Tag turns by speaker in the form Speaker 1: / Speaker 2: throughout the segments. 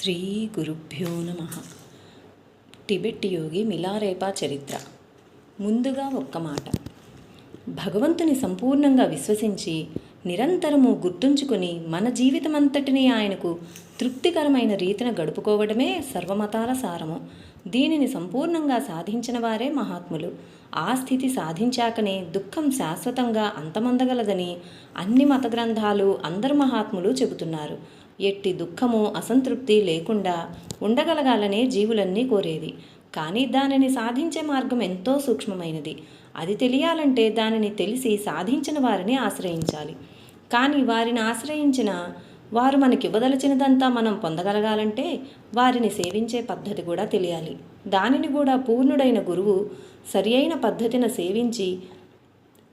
Speaker 1: శ్రీ గురుభ్యో నమ. టిబెట్ యోగి మిలారేపా చరిత్ర. ముందుగా ఒక్క మాట. భగవంతుని సంపూర్ణంగా విశ్వసించి నిరంతరము గుర్తుంచుకొని మన జీవితమంతటిని ఆయనకు తృప్తికరమైన రీతిన గడుపుకోవడమే సర్వమతాల సారము. దీనిని సంపూర్ణంగా సాధించిన వారే మహాత్ములు. ఆ స్థితి సాధించాకనే దుఃఖం శాశ్వతంగా అంతమందగలదని అన్ని మత గ్రంథాలు అందరు మహాత్ములు చెబుతున్నారు. ఎట్టి దుఃఖము అసంతృప్తి లేకుండా ఉండగలగాలనే జీవులన్నీ కోరేది. కానీ దానిని సాధించే మార్గం ఎంతో సూక్ష్మమైనది. అది తెలియాలంటే దానిని తెలిసి సాధించిన వారిని ఆశ్రయించాలి. కానీ వారిని ఆశ్రయించిన వారు మనకి ఇవ్వదలచినదంతా మనం పొందగలగాలంటే వారిని సేవించే పద్ధతి కూడా తెలియాలి. దానిని కూడా పూర్ణుడైన గురువు సరి అయిన పద్ధతిన సేవించి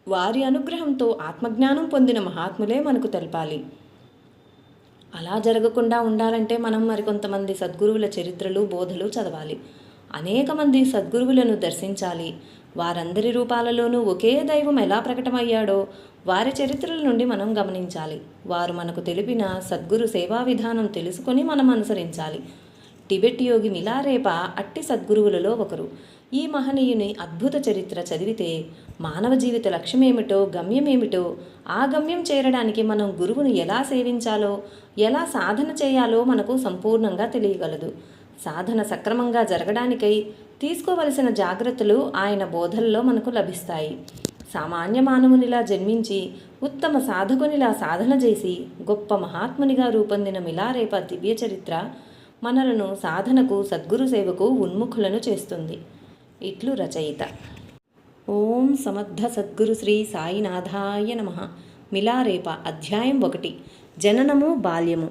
Speaker 1: వారి అనుగ్రహంతో ఆత్మజ్ఞానం పొందిన మహాత్ములే మనకు తెలపాలి. అలా జరగకుండా ఉండాలంటే మనం మరికొంతమంది సద్గురువుల చరిత్రలు బోధలు చదవాలి. అనేక మంది సద్గురువులను దర్శించాలి. వారందరి రూపాలలోనూ ఒకే దైవం ఎలా ప్రకటమయ్యాడో వారి చరిత్రల నుండి మనం గమనించాలి. వారు మనకు తెలిపిన సద్గురు సేవా విధానం తెలుసుకొని మనం అనుసరించాలి. టిబెట్ యోగి మిలారేప అట్టి సద్గురువులలో ఒకరు. ఈ మహనీయుని అద్భుత చరిత్ర చదివితే మానవ జీవిత లక్ష్యమేమిటో గమ్యమేమిటో ఆ గమ్యం చేరడానికి మనం గురువును ఎలా సేవించాలో ఎలా సాధన చేయాలో మనకు సంపూర్ణంగా తెలియగలదు. సాధన సక్రమంగా జరగడానికై తీసుకోవలసిన జాగ్రత్తలు ఆయన బోధల్లో మనకు లభిస్తాయి. సామాన్య మానవునిలా జన్మించి ఉత్తమ సాధకునిలా సాధన చేసి గొప్ప మహాత్మునిగా రూపొందిన మిలారేప దివ్య చరిత్ర మనలను సాధనకు సద్గురు సేవకు ఉన్ముఖులను చేస్తుంది. ఇట్లు రచయిత. ఓం సమర్థ సద్గురు శ్రీ సాయినాథాయ నమ. మిలారేప అధ్యాయం ఒకటి. జననము బాల్యము.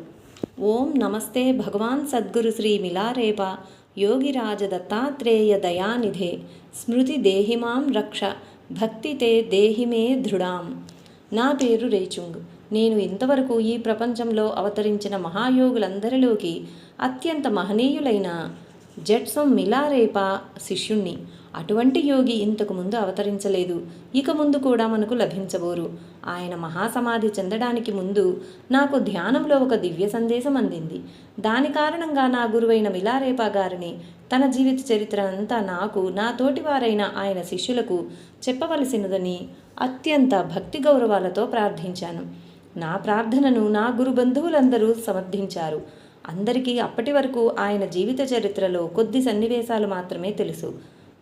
Speaker 1: ఓం నమస్తే భగవాన్ సద్గురు శ్రీ మిలారేప. యోగిరాజ దత్తాత్రేయ దయానిధే. స్మృతి దేహిమాం రక్ష. భక్తితే దేహిమే దృఢాం. నా పేరు రేచుంగ్. నేను ఇంతవరకు ఈ ప్రపంచంలో అవతరించిన మహాయోగులందరిలోకి అత్యంత మహనీయులైన జట్సం మిలారేపా శిష్యుణ్ణి. అటువంటి యోగి ఇంతకు ముందు అవతరించలేదు. ఇక ముందు కూడా మనకు లభించబోరు. ఆయన మహాసమాధి చెందడానికి ముందు నాకు ధ్యానంలో ఒక దివ్య సందేశం అందింది. దాని కారణంగా నా గురువైన మిలారేపా గారిని తన జీవిత చరిత్ర అంతా నాకు నా తోటివారైన ఆయన శిష్యులకు చెప్పవలసినదని అత్యంత భక్తి గౌరవాలతో ప్రార్థించాను. నా ప్రార్థనను నా గురు బంధువులందరూ సమర్థించారు. అందరికీ అప్పటి వరకు ఆయన జీవిత చరిత్రలో కొద్ది సన్నివేశాలు మాత్రమే తెలుసు.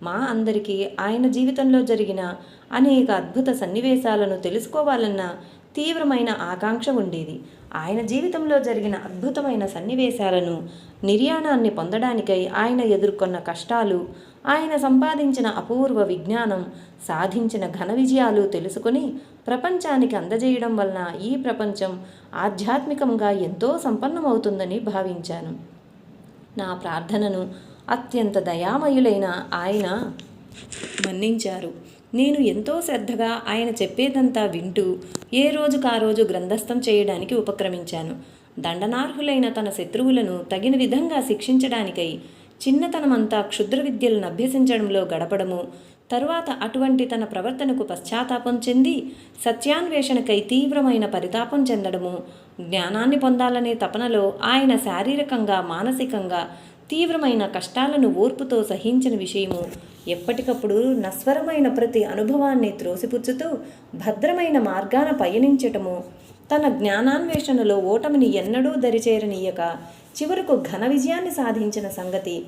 Speaker 1: మా అందరికీ ఆయన జీవితంలో జరిగిన అనేక అద్భుత సన్నివేశాలను తెలుసుకోవాలన్న తీవ్రమైన ఆకాంక్ష ఉండేది. ఆయన జీవితంలో జరిగిన అద్భుతమైన సన్నివేశాలను నిర్యాణాన్ని పొందడానికై ఆయన ఎదుర్కొన్న కష్టాలు ఆయన సంపాదించిన అపూర్వ విజ్ఞానం సాధించిన ఘన విజయాలు తెలుసుకొని ప్రపంచానికి అందజేయడం వలన ఈ ప్రపంచం ఆధ్యాత్మికంగా ఎంతో సంపన్నమవుతుందని భావించాను. నా ప్రార్థనను అత్యంత దయామయులైన ఆయన మన్నించారు. నేను ఎంతో శ్రద్ధగా ఆయన చెప్పేదంతా వింటూ ఏ రోజుకా రోజు గ్రంథస్థం చేయడానికి ఉపక్రమించాను. దండనార్హులైన తన శత్రువులను తగిన విధంగా శిక్షించడానికై చిన్నతనమంతా క్షుద్ర విద్యలను అభ్యసించడంలో గడపడము తరువాత అటువంటి తన ప్రవర్తనకు పశ్చాత్తాపం చెంది సత్యాన్వేషణకై తీవ్రమైన పరితాపం చెందడము జ్ఞానాన్ని పొందాలనే తపనలో ఆయన శారీరకంగా మానసికంగా తీవ్రమైన కష్టాలను ఓర్పుతో సహించిన విషయము ఎప్పటికప్పుడు నస్వరమైన ప్రతి అనుభవాన్ని త్రోసిపుచ్చుతూ భద్రమైన మార్గాన పయనించటము తన జ్ఞానాన్వేషణలో ఓటమిని ఎన్నడూ దరిచేరనీయక చివరకు ఘన విజయాన్ని సాధించిన సంగతి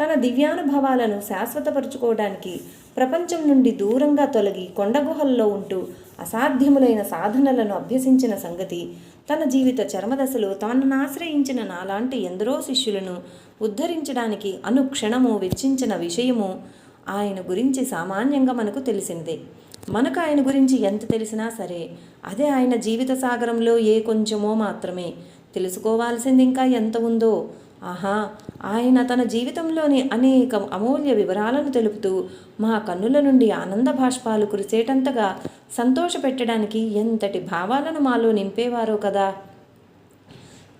Speaker 1: తన దివ్యానుభవాలను శాశ్వతపరుచుకోవడానికి ప్రపంచం నుండి దూరంగా తొలగి కొండగుహల్లో ఉంటూ అసాధ్యములైన సాధనలను అభ్యసించిన సంగతి తన జీవిత చర్మదశలో తనను ఆశ్రయించిన నాలాంటి ఎందరో శిష్యులను ఉద్ధరించడానికి అనుక్షణము వెచ్చించిన విషయము ఆయన గురించి సామాన్యంగా మనకు తెలిసిందే. మనకు ఆయన గురించి ఎంత తెలిసినా సరే అదే ఆయన జీవిత సాగరంలో ఏ కొంచెమో మాత్రమే. తెలుసుకోవాల్సింది ఇంకా ఎంత ఉందో. ఆహా ఆయన తన జీవితంలోని అనేక అమూల్య వివరాలను తెలుపుతూ మా కన్నుల నుండి ఆనంద భాష్పాలు కురిసేటంతగా సంతోషపెట్టడానికి ఎంతటి భావాలను మాలో నింపేవారో కదా.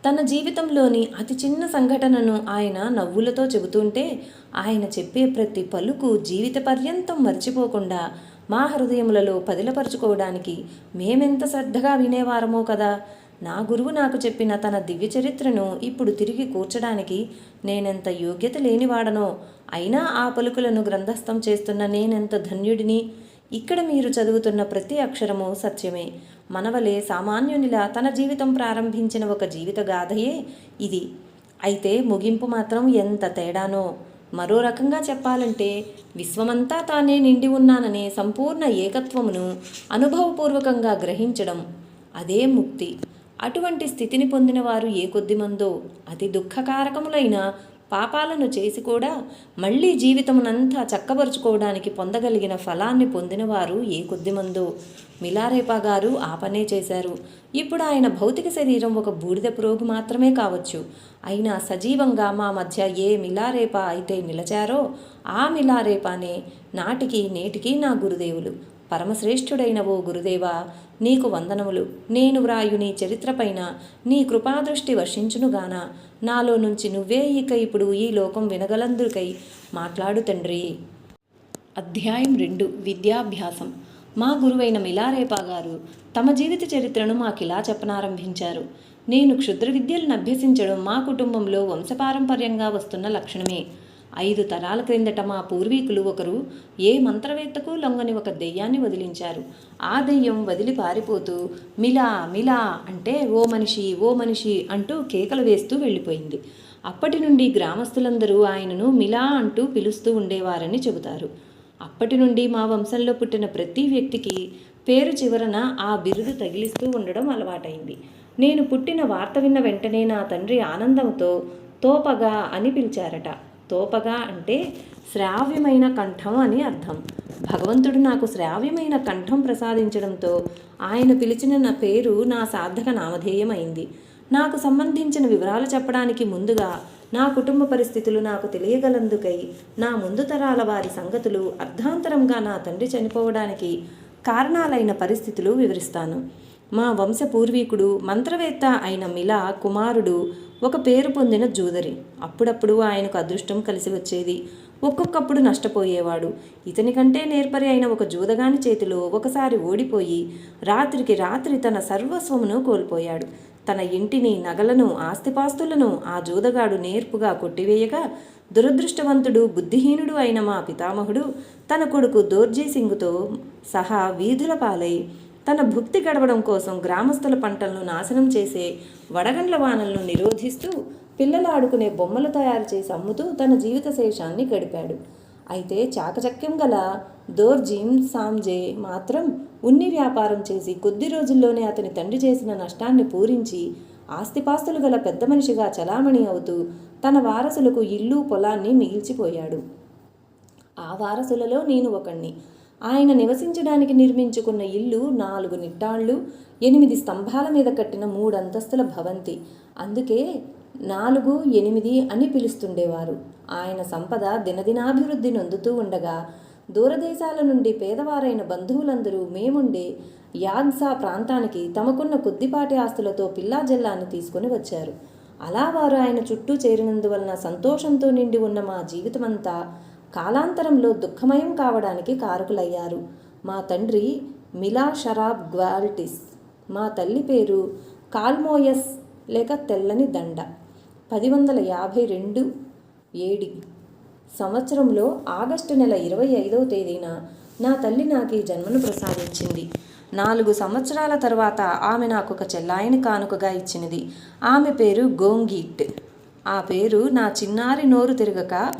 Speaker 1: తన జీవితంలోని అతి చిన్న సంఘటనను ఆయన నవ్వులతో చెబుతుంటే ఆయన చెప్పే ప్రతి పలుకు జీవిత పర్యంతం మర్చిపోకుండా మా హృదయములలో పదిలపరుచుకోవడానికి మేమెంత శ్రద్ధగా వినేవారమో కదా. నా గురువు నాకు చెప్పిన తన దివ్య చరిత్రను ఇప్పుడు తిరిగి కూర్చడానికి నేనెంత యోగ్యత లేనివాడనో అయినా ఆ పలుకులను గ్రంథస్థం చేస్తున్న నేనెంత ధన్యుడిని. ఇక్కడ మీరు చదువుతున్న ప్రతి అక్షరము సత్యమే. మనవలే సామాన్యునిలా తన జీవితం ప్రారంభించిన ఒక జీవిత గాథయే ఇది. అయితే ముగింపు మాత్రం ఎంత తేడానో. మరో రకంగా చెప్పాలంటే విశ్వమంతా తానే నిండి ఉన్నాననే సంపూర్ణ ఏకత్వమును అనుభవపూర్వకంగా గ్రహించడం అదే ముక్తి. అటువంటి స్థితిని పొందిన వారు ఏ కొద్దిమందో అతి దుఃఖకారకములైన పాపాలను చేసి కూడా మళ్ళీ జీవితమునంతా చక్కబరుచుకోవడానికి పొందగలిగిన ఫలాన్ని పొందినవారు ఏ కొద్దిమందో. మిలారేపా గారు ఆ పనే చేశారు. ఇప్పుడు ఆయన భౌతిక శరీరం ఒక బూడిద ప్రోగు మాత్రమే కావచ్చు. అయినా సజీవంగా మా మధ్య ఏ మిలారేపా అయితే నిలచారో ఆ మిలారేపానే నాటికి నేటికి నా గురుదేవులు. పరమశ్రేష్ఠుడైన ఓ గురుదేవా నీకు వందనములు. నేను వ్రాయు నీ చరిత్రపైన నీ కృపాదృష్టి వర్షించునుగానా. నాలో నుంచి నువ్వే ఇక ఇప్పుడు ఈ లోకం వినగలందుకై మాట్లాడు తండ్రి. అధ్యాయం రెండు విద్యాభ్యాసం. మా గురువైన మిలారేపా గారు తమ జీవిత చరిత్రను మాకిలా చెప్పనారంభించారు. నేను క్షుద్ర విద్యలను అభ్యసించడం మా కుటుంబంలో వంశపారంపర్యంగా వస్తున్న లక్షణమే. ఐదు తరాల క్రిందట మా పూర్వీకులు ఒకరు ఏ మంత్రవేత్తకు లొంగని ఒక దెయ్యాన్ని వదిలించారు. ఆ దెయ్యం వదిలి పారిపోతూ మిలా మిలా అంటే ఓ మనిషి ఓ మనిషి అంటూ కేకలు వేస్తూ వెళ్ళిపోయింది. అప్పటి నుండి గ్రామస్తులందరూ ఆయనను మిలా అంటూ పిలుస్తూ ఉండేవారని చెబుతారు. అప్పటి నుండి మా వంశంలో పుట్టిన ప్రతి వ్యక్తికి పేరు చివరన ఆ బిరుదు తగిలిస్తూ ఉండడం అలవాటైంది. నేను పుట్టిన వార్త విన్న వెంటనే నా తండ్రి ఆనందంతో తోపగా అని పిలిచారట. తోపగా అంటే శ్రావ్యమైన కంఠం అని అర్థం. భగవంతుడు నాకు శ్రావ్యమైన కంఠం ప్రసాదించడంతో ఆయన పిలిచిన నా పేరు నా సార్థక నామధేయమైంది. నాకు సంబంధించిన వివరాలు చెప్పడానికి ముందుగా నా కుటుంబ పరిస్థితులు నాకు తెలియగలందుకై నా ముందు తరాల వారి సంగతులు అర్ధాంతరంగా నా తండ్రి చనిపోవడానికి కారణాలైన పరిస్థితులు వివరిస్తాను. మా వంశ పూర్వీకుడు మంత్రవేత్త అయిన మిలా కుమారుడు ఒక పేరు పొందిన జూదరి. అప్పుడప్పుడు ఆయనకు అదృష్టం కలిసి వచ్చేది. ఒక్కొక్కప్పుడు నష్టపోయేవాడు. ఇతని కంటే నేర్పరి అయిన ఒక జూదగాని చేతిలో ఒకసారి ఓడిపోయి రాత్రికి రాత్రి తన సర్వస్వమును కోల్పోయాడు. తన ఇంటిని నగలను ఆస్తిపాస్తులను ఆ జూదగాడు నేర్పుగా కొట్టివేయగా దురదృష్టవంతుడు బుద్ధిహీనుడు అయిన మా పితామహుడు తన కొడుకు దోర్జీ సింగ్తో సహా వీధుల పాలై తన భుక్తి గడవడం కోసం గ్రామస్తుల పంటలను నాశనం చేసే వడగండ్ల వానలను నిరోధిస్తూ పిల్లలు ఆడుకునే బొమ్మలు తయారు చేసి అమ్ముతూ తన జీవిత శేషాన్ని గడిపాడు. అయితే చాకచక్యం గల దోర్జీమ్ సామ్జే మాత్రం ఉన్ని వ్యాపారం చేసి కొద్ది రోజుల్లోనే అతని తండ్రి చేసిన నష్టాన్ని పూరించి ఆస్తిపాస్తులు గల పెద్ద మనిషిగా చలామణి అవుతూ తన వారసులకు ఇల్లు పొలాన్ని మిగిల్చిపోయాడు. ఆ వారసులలో నేను ఒకణ్ణి. ఆయన నివసించడానికి నిర్మించుకున్న ఇల్లు నాలుగు నిట్టాళ్ళు ఎనిమిది స్తంభాల మీద కట్టిన మూడంతస్తుల భవంతి. అందుకే నాలుగు ఎనిమిది అని పిలుస్తుండేవారు. ఆయన సంపద దినదినాభివృద్ధి నొందుతూ ఉండగా దూరదేశాల నుండి పేదవారైన బంధువులందరూ మేముండే యాగ్సా ప్రాంతానికి తమకున్న కొద్దిపాటి ఆస్తులతో పిల్లా జల్లాన్ని తీసుకుని వచ్చారు. అలా వారు ఆయన చుట్టూ చేరినందువలన సంతోషంతో నిండి ఉన్న మా జీవితమంతా కాలాంతరంలో దుఃఖమయం కావడానికి కారకులయ్యారు. మా తండ్రి మిలా షరాబ్ గ్వాల్టిస్. మా తల్లి పేరు కాల్మోయస్ లేక తెల్లని దండ. పది వందల యాభై రెండు ఏడి. సంవత్సరంలో ఆగస్టు నెల ఇరవై ఐదవ తేదీన నా తల్లి నాకు ఈ జన్మను ప్రసాదించింది. నాలుగు సంవత్సరాల తర్వాత ఆమె నాకు ఒక చెల్లాయిని కానుకగా ఇచ్చినది. ఆమె పేరు గోంగీట్. ఆ పేరు నా చిన్నారి నోరు తిరగక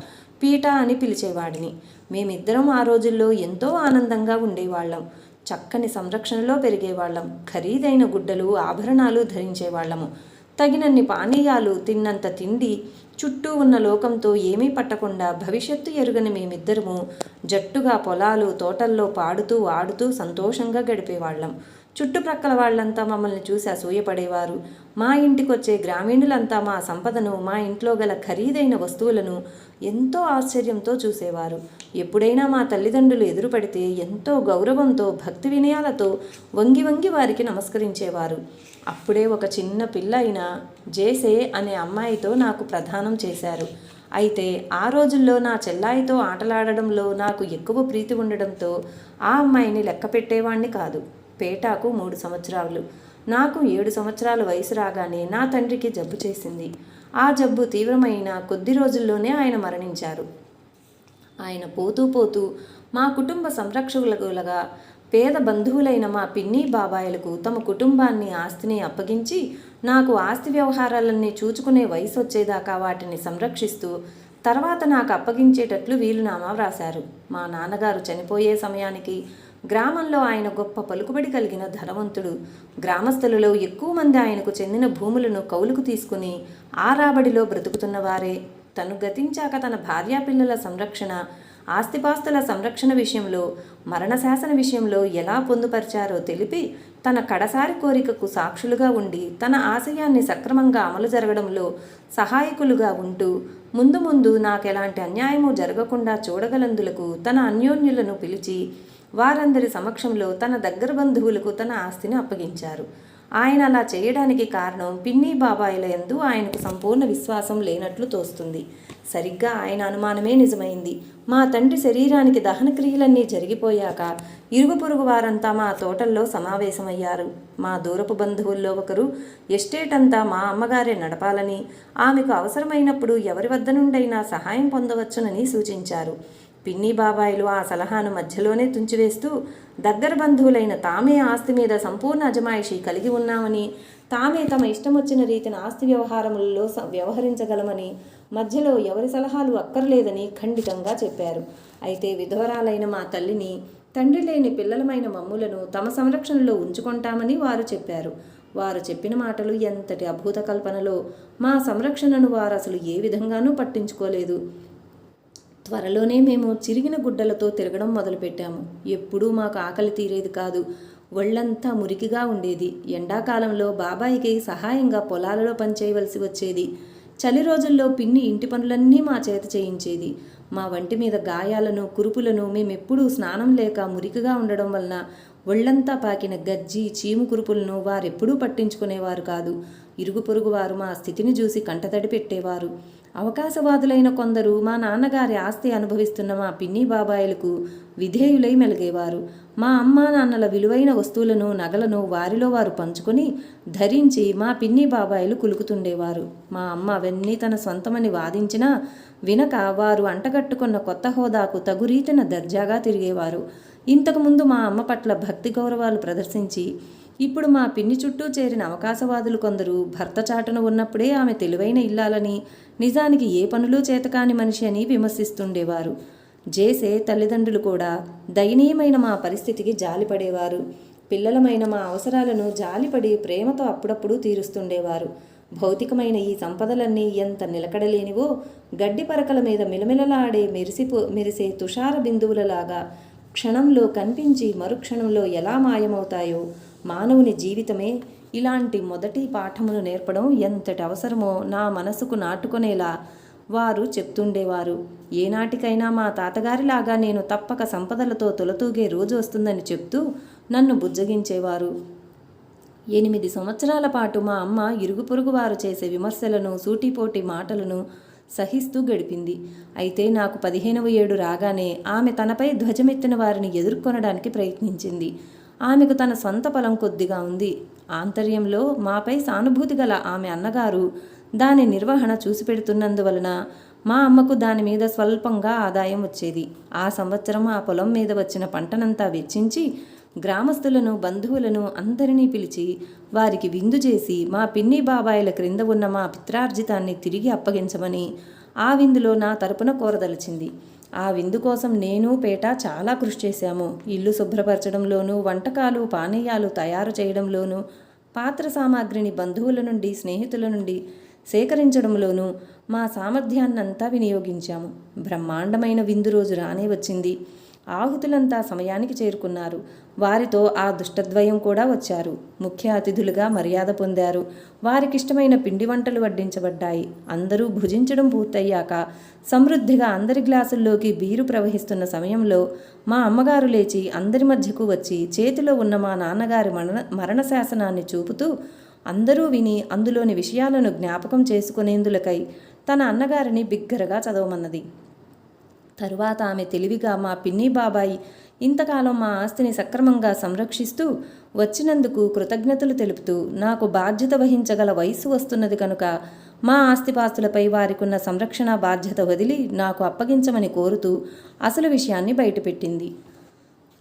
Speaker 1: పీట అని పిలిచేవాడిని. మేమిద్దరం ఆ రోజుల్లో ఎంతో ఆనందంగా ఉండేవాళ్ళం. చక్కని సంరక్షణలో పెరిగేవాళ్ళం. ఖరీదైన గుడ్డలు ఆభరణాలు ధరించేవాళ్ళము. తగినన్ని పానీయాలు తిన్నంత తిండి చుట్టూ ఉన్న లోకంతో ఏమీ పట్టకుండా భవిష్యత్తు ఎరుగని మేమిద్దరము జట్టుగా పొలాలు తోటల్లో పాడుతూ ఆడుతూ సంతోషంగా గడిపేవాళ్ళం. చుట్టుప్రక్కల వాళ్ళంతా మమ్మల్ని చూసి అసూయపడేవారు. మా ఇంటికొచ్చే గ్రామీణులంతా మా సంపదను మా ఇంట్లో గల ఖరీదైన వస్తువులను ఎంతో ఆశ్చర్యంతో చూసేవారు. ఎప్పుడైనా మా తల్లిదండ్రులు ఎదురుపడితే ఎంతో గౌరవంతో భక్తి వినయాలతో వంగి వంగి వారికి నమస్కరించేవారు. అప్పుడే ఒక చిన్న పిల్ల అయిన జేసే అనే అమ్మాయితో నాకు ప్రధానం చేశారు. అయితే ఆ రోజుల్లో నా చెల్లాయితో ఆటలాడడంలో నాకు ఎక్కువ ప్రీతి ఉండడంతో ఆ అమ్మాయిని లెక్క పెట్టేవాణ్ణి కాదు. పేటాకు మూడు సంవత్సరాలు. నాకు ఏడు సంవత్సరాల వయసు రాగానే నా తండ్రికి జబ్బు చేసింది. ఆ జబ్బు తీవ్రమైన కొద్ది రోజుల్లోనే ఆయన మరణించారు. ఆయన పోతూ పోతూ మా కుటుంబ సంరక్షకులగా పేద బంధువులైన మా పిన్ని బాబాయిలకు తమ కుటుంబాన్ని ఆస్తిని అప్పగించి నాకు ఆస్తి వ్యవహారాలన్నీ చూచుకునే వయసు వచ్చేదాకా వాటిని సంరక్షిస్తూ తర్వాత నాకు అప్పగించేటట్లు వీలునామా వ్రాశారు. మా నాన్నగారు చనిపోయే సమయానికి గ్రామంలో ఆయన గొప్ప పలుకుబడి కలిగిన ధనవంతుడు. గ్రామస్తులలో ఎక్కువ మంది ఆయనకు చెందిన భూములను కౌలుకు తీసుకుని ఆ రాబడిలో బ్రతుకుతున్న వారే తను గతించాక తన భార్యాపిల్లల సంరక్షణ ఆస్తిపాస్తుల సంరక్షణ విషయంలో మరణశాసన విషయంలో ఎలా పొందుపరిచారో తెలిపి తన కడసారి కోరికకు సాక్షులుగా ఉండి తన ఆశయాన్ని సక్రమంగా అమలు జరగడంలో సహాయకులుగా ఉంటూ ముందు ముందు నాకెలాంటి అన్యాయము జరగకుండా చూడగలందులకు తన అన్యోన్యులను పిలిచి వారందరి సమక్షంలో తన దగ్గర బంధువులకు తన ఆస్తిని అప్పగించారు. ఆయన అలా చేయడానికి కారణం పిన్ని బాబాయిల యందు ఆయనకు సంపూర్ణ విశ్వాసం లేనట్లు తోస్తుంది. సరిగ్గా ఆయన అనుమానమే నిజమైంది. మా తండ్రి శరీరానికి దహన క్రియలన్నీ జరిగిపోయాక ఇరుగు పొరుగు వారంతా మా తోటల్లో సమావేశమయ్యారు. మా దూరపు బంధువుల్లో ఒకరు ఎస్టేట్ అంతా మా అమ్మగారే నడపాలని ఆమెకు అవసరమైనప్పుడు ఎవరి వద్ద నుండైనా సహాయం పొందవచ్చునని సూచించారు. పిన్ని బాబాయిలు ఆ సలహాను మధ్యలోనే తుంచివేస్తూ దగ్గర బంధువులైన తామే ఆస్తి మీద సంపూర్ణ అజమాయిషీ కలిగి ఉన్నామని తామే తమ ఇష్టం వచ్చిన రీతిన ఆస్తి వ్యవహారములలో వ్యవహరించగలమని మధ్యలో ఎవరి సలహాలు అక్కర్లేదని ఖండితంగా చెప్పారు. అయితే విధవరాలైన మా తల్లిని తండ్రి లేని పిల్లలమైన మమ్ములను తమ సంరక్షణలో ఉంచుకుంటామని వారు చెప్పారు. వారు చెప్పిన మాటలు ఎంతటి అభూత కల్పనలో మా సంరక్షణను వారు అసలు ఏ విధంగానూ పట్టించుకోలేదు. త్వరలోనే మేము చిరిగిన గుడ్డలతో తిరగడం మొదలుపెట్టాము. ఎప్పుడూ మాకు ఆకలి తీరేది కాదు. ఒళ్ళంతా మురికిగా ఉండేది. ఎండాకాలంలో బాబాయికి సహాయంగా పొలాలలో పనిచేయవలసి వచ్చేది. చలి రోజుల్లో పిన్ని ఇంటి పనులన్నీ మా చేత చేయించేది. మా వంటి మీద గాయాలను కురుపులను మేమెప్పుడూ స్నానం లేక మురికిగా ఉండడం వలన ఒళ్ళంతా పాకిన గజ్జి చీము కురుపులను వారెప్పుడూ పట్టించుకునేవారు కాదు. ఇరుగు పొరుగు వారు మా స్థితిని చూసి కంటతడి పెట్టేవారు. అవకాశవాదులైన కొందరు మా నాన్నగారి ఆస్తి అనుభవిస్తున్న మా పిన్ని బాబాయిలకు విధేయులై మెలిగేవారు. మా అమ్మా నాన్నల విలువైన వస్తువులను నగలను వారిలో వారు పంచుకొని ధరించి మా పిన్ని బాబాయిలు కులుకుతుండేవారు. మా అమ్మ అవన్నీ తన సొంతమని వాదించినా వినక వారు అంటగట్టుకున్న కొత్త హోదాకు తగురీతిన దర్జాగా తిరిగేవారు. ఇంతకుముందు మా అమ్మ పట్ల భక్తి గౌరవాలు ప్రదర్శించి ఇప్పుడు మా పిన్ని చుట్టూ చేరిన అవకాశవాదులు కొందరు భర్త చాటున ఉన్నప్పుడే ఆమె తెలివైన ఇల్లాలని నిజానికి ఏ పనులు చేతకాని మనిషి అని విమర్శిస్తుండేవారు. జేసే తల్లిదండ్రులు కూడా దయనీయమైన మా పరిస్థితికి జాలిపడేవారు. పిల్లలమైన మా అవసరాలను జాలిపడి ప్రేమతో అప్పుడప్పుడు తీరుస్తుండేవారు. భౌతికమైన ఈ సంపదలన్నీ ఎంత నిలకడలేనివో గడ్డి పరకల మీద మిలమిలలాడే మెరిసిపో మెరిసే తుషార బిందువులలాగా క్షణంలో కనిపించి మరుక్షణంలో ఎలా మాయమవుతాయో మానవుని జీవితమే ఇలాంటి మొదటి పాఠములు నేర్పడం ఎంతటి అవసరమో నా మనసుకు నాటుకునేలా వారు చెప్తుండేవారు. ఏనాటికైనా మా తాతగారిలాగా నేను తప్పక సంపదలతో తొలతూగే రోజు వస్తుందని చెప్తూ నన్ను బుజ్జగించేవారు. ఎనిమిది సంవత్సరాల పాటు మా అమ్మ ఇరుగు పొరుగు వారు చేసే విమర్శలను సూటిపోటి మాటలను సహిస్తూ గడిపింది. అయితే నాకు పదిహేనవ ఏడు రాగానే ఆమె తనపై ధ్వజమెత్తిన వారిని ఎదుర్కొనడానికి ప్రయత్నించింది. ఆమెకు తన సొంత పొలం కొద్దిగా ఉంది. ఆంతర్యంలో మాపై సానుభూతి గల ఆమె అన్నగారు దాని నిర్వహణ చూసి పెడుతున్నందువలన మా అమ్మకు దాని మీద స్వల్పంగా ఆదాయం వచ్చేది. ఆ సంవత్సరం ఆ పొలం మీద వచ్చిన పంటనంతా వెచ్చించి గ్రామస్తులను బంధువులను అందరినీ పిలిచి వారికి విందు చేసి మా పిన్ని బాబాయిల క్రింద ఉన్న మా పిత్రార్జితాన్ని తిరిగి అప్పగించమని ఆ విందులో నా తరపున కోరదలిచింది. ఆ విందు కోసం నేను పేట చాలా కృషి చేశాము. ఇల్లు శుభ్రపరచడంలోనూ వంటకాలు పానీయాలు తయారు చేయడంలోనూ పాత్ర సామాగ్రిని బంధువుల నుండి స్నేహితుల నుండి సేకరించడంలోనూ మా సామర్థ్యాన్నంతా వినియోగించాము. బ్రహ్మాండమైన విందు రోజు రానే వచ్చింది. ఆహుతులంతా సమయానికి చేరుకున్నారు. వారితో ఆ దుష్టద్వయం కూడా వచ్చారు. ముఖ్య అతిథులుగా మర్యాద పొందారు. వారికిష్టమైన పిండి వంటలు వడ్డించబడ్డాయి. అందరూ భుజించడం పూర్తయ్యాక సమృద్ధిగా అందరి గ్లాసుల్లోకి బీరు ప్రవహిస్తున్న సమయంలో మా అమ్మగారు లేచి అందరి మధ్యకు వచ్చి చేతిలో ఉన్న మా నాన్నగారి మరణ మరణ శాసనాన్ని చూపుతూ అందరూ విని అందులోని విషయాలను జ్ఞాపకం చేసుకునేందులకై తన అన్నగారిని బిగ్గరగా చదవమన్నది. తరువాత ఆమె తెలివిగా మా పిన్ని బాబాయి ఇంతకాలం మా ఆస్తిని సక్రమంగా సంరక్షిస్తూ వచ్చినందుకు కృతజ్ఞతలు తెలుపుతూ నాకు బాధ్యత వహించగల వయస్సు వస్తున్నది కనుక మా ఆస్తిపాస్తులపై వారికున్న సంరక్షణ బాధ్యత వదిలి నాకు అప్పగించమని కోరుతూ అసలు విషయాన్ని బయటపెట్టింది.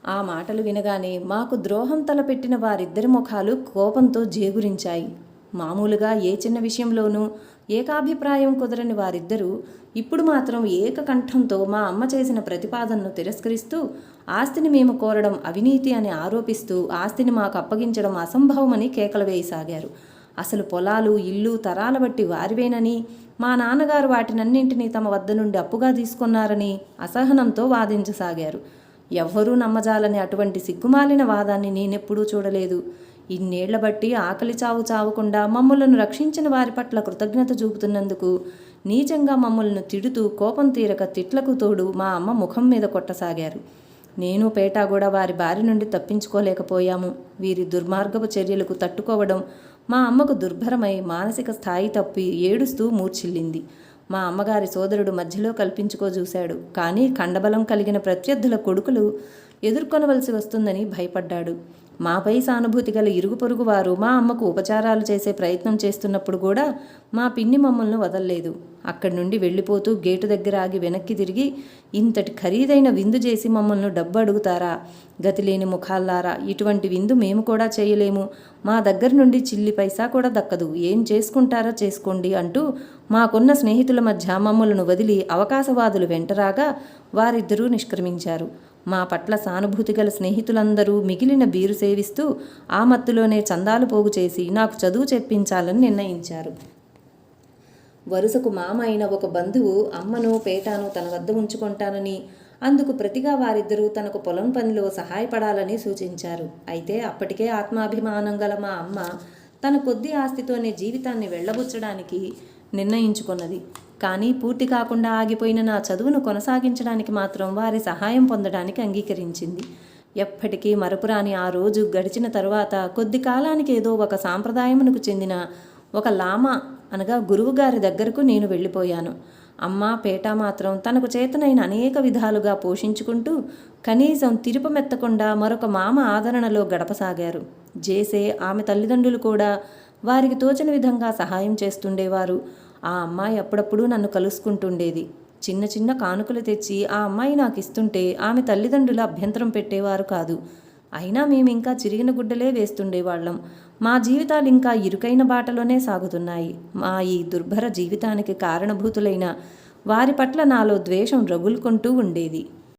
Speaker 1: ఆ మాటలు వినగానే మాకు ద్రోహం తలపెట్టిన వారిద్దరి ముఖాలు కోపంతో జేగురించాయి. మామూలుగా ఏ చిన్న విషయంలోనూ ఏకాభిప్రాయం కుదరని వారిద్దరూ ఇప్పుడు మాత్రం ఏకకంఠంతో మా అమ్మ చేసిన ప్రతిపాదనను తిరస్కరిస్తూ ఆస్తిని మేము కోరడం అవినీతి అని ఆరోపిస్తూ ఆస్తిని మాకు అప్పగించడం అసంభవమని కేకలు వేయసాగారు. అసలు పొలాలు ఇల్లు తరాల బట్టి వారివేనని మా నాన్నగారు వాటినన్నింటినీ తమ వద్ద నుండి అప్పుగా తీసుకున్నారని అసహనంతో వాదించసాగారు. ఎవ్వరూ నమ్మజాలని అటువంటి సిగ్గుమాలిన వాదాన్ని నేనెప్పుడూ చూడలేదు. ఇన్నేళ్ళ బట్టి ఆకలి చావు చావకుండా మమ్మలను రక్షించిన వారి పట్ల కృతజ్ఞత చూపుతున్నందుకు నీచంగా మమ్మల్ని తిడుతూ కోపం తీరక తిట్లకు తోడు మా అమ్మ ముఖం మీద కొట్టసాగారు. నేను పేటా కూడా వారి బారి నుండి తప్పించుకోలేకపోయాము. వీరి దుర్మార్గపు చర్యలకు తట్టుకోవడం మా అమ్మకు దుర్భరమై మానసిక స్థాయి తప్పి ఏడుస్తూ మూర్ఛిల్లింది. మా అమ్మగారి సోదరుడు మధ్యలో కల్పించుకో చూశాడు. కానీ కండబలం కలిగిన ప్రత్యర్థుల కొడుకులు ఎదుర్కొనవలసి వస్తుందని భయపడ్డాడు. మాపై సానుభూతి గల ఇరుగు పొరుగు వారు మా అమ్మకు ఉపచారాలు చేసే ప్రయత్నం చేస్తున్నప్పుడు కూడా మా పిన్ని మమ్మల్ని వదల్లేదు. అక్కడి నుండి వెళ్ళిపోతూ గేటు దగ్గర ఆగి వెనక్కి తిరిగి ఇంతటి ఖరీదైన విందు చేసి మమ్మల్ని డబ్బు అడుగుతారా? గతిలేని ముఖాల్లారా? ఇటువంటి విందు మేము కూడా చేయలేము. మా దగ్గర నుండి చిల్లి పైసా కూడా దక్కదు. ఏం చేసుకుంటారా చేసుకోండి అంటూ మాకున్న స్నేహితుల మధ్య మమ్మలను వదిలి అవకాశవాదులు వెంటరాగా వారిద్దరూ నిష్క్రమించారు. మా పట్ల సానుభూతి గల స్నేహితులందరూ మిగిలిన బీరు సేవిస్తూ ఆ మత్తులోనే చందాలు పోగు చేసి నాకు చదువు చెప్పించాలని నిర్ణయించారు. వరుసకు మామ అయిన ఒక బంధువు అమ్మను పేటాను తన వద్ద ఉంచుకుంటానని అందుకు ప్రతిగా వారిద్దరూ తనకు పొలం పనిలో సహాయపడాలని సూచించారు. అయితే అప్పటికే ఆత్మాభిమానం గల మా అమ్మ తన కొద్ది ఆస్తితోనే జీవితాన్ని వెళ్ళబుచ్చడానికి నిర్ణయించుకున్నది. కానీ పూర్తి కాకుండా ఆగిపోయిన నా చదువును కొనసాగించడానికి మాత్రం వారి సహాయం పొందడానికి అంగీకరించింది. ఎప్పటికీ మరపురాని ఆ రోజు గడిచిన తరువాత కొద్ది కాలానికి ఏదో ఒక సాంప్రదాయమునకు చెందిన ఒక లామా అనగా గురువుగారి దగ్గరకు నేను వెళ్ళిపోయాను. అమ్మ పేట మాత్రం తనకు చేతనైన అనేక విధాలుగా పోషించుకుంటూ కనీసం తిరుపమెత్తకుండా మరొక మామ ఆదరణలో గడపసాగారు. జేసే ఆమె తల్లిదండ్రులు కూడా వారికి తోచిన విధంగా సహాయం చేస్తుండేవారు. ఆ అమ్మాయి అప్పుడప్పుడు నన్ను కలుసుకుంటుండేది. చిన్న చిన్న కానుకలు తెచ్చి ఆ అమ్మాయి నాకు ఇస్తుంటే ఆమె తల్లిదండ్రులు అభ్యంతరం పెట్టేవారు కాదు. అయినా మేము ఇంకా చిరిగిన గుడ్డలే వేస్తుండేవాళ్ళం మా జీవితాలు ఇంకా ఇరుకైన బాటలోనే సాగుతున్నాయి. మా ఈ దుర్భర జీవితానికి కారణభూతులైన వారి పట్ల నాలో ద్వేషం రగులుకుంటూ ఉండేది.